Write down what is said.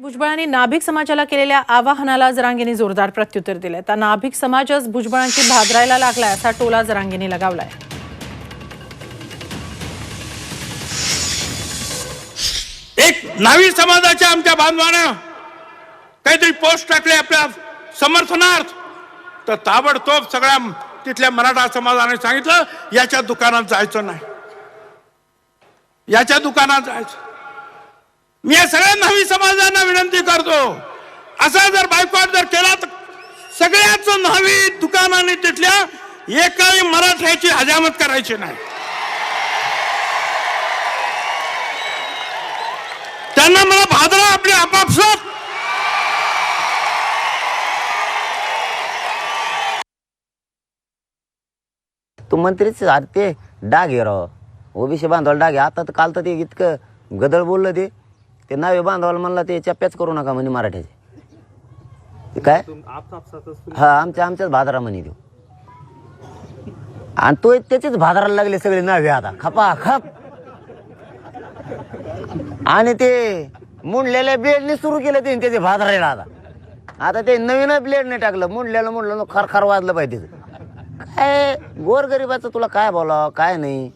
भुजबळांनी नाभिक समाजाला केलेल्या आवाहनाला जरांगेने जोरदार प्रत्युत्तर दिलंय. तर नाभिक समाजच भुजबळांची भादरायला लागलाय असा टोला जरांगेने लगावलाय. एक नावी समाजाच्या आमच्या बांधवानं काहीतरी पोस्ट टाकले आपल्या समर्थनार्थ. तर ताबडतोब सगळ्या तिथल्या मराठा समाजाने सांगितलं याच्या दुकानात जायचं नाही. याच्या दुकानात जायचं. मी या सगळ्या नावी समाजांना विनंती करतो. असा जर बायकॉट जर केला तर सगळ्याच नवी दुकानाने तिथल्या एकाही मराठ्याची हजामत करायची नाही. त्यांना मला भादरा आपली आपापसात. तू मंत्रीच ते डाग आहे राव. ओबीसी बांधवाला डाग आहे. आता तर काल तर ते इतकं गदळ बोललं ते. ते नावे बांधवाला म्हणला ते चप्प्याच करू नका म्हणे मराठ्याचे काय? हा आमच्या आमच्याच भादरा म्हणे तो. आणि तो त्याचेच भादराला लागले सगळे नावे आता. खपा खप. आणि ते मुंडलेल्या ब्लेडने सुरू केलं ते त्याचे भादरायला आता. आता ते नवीन ब्लेडने टाकलं. मुंडलेलं मुंडलं खर खर वाजलं पाहिजे. काय? गोरगरिबाचं तुला काय बोलावं? काय नाही?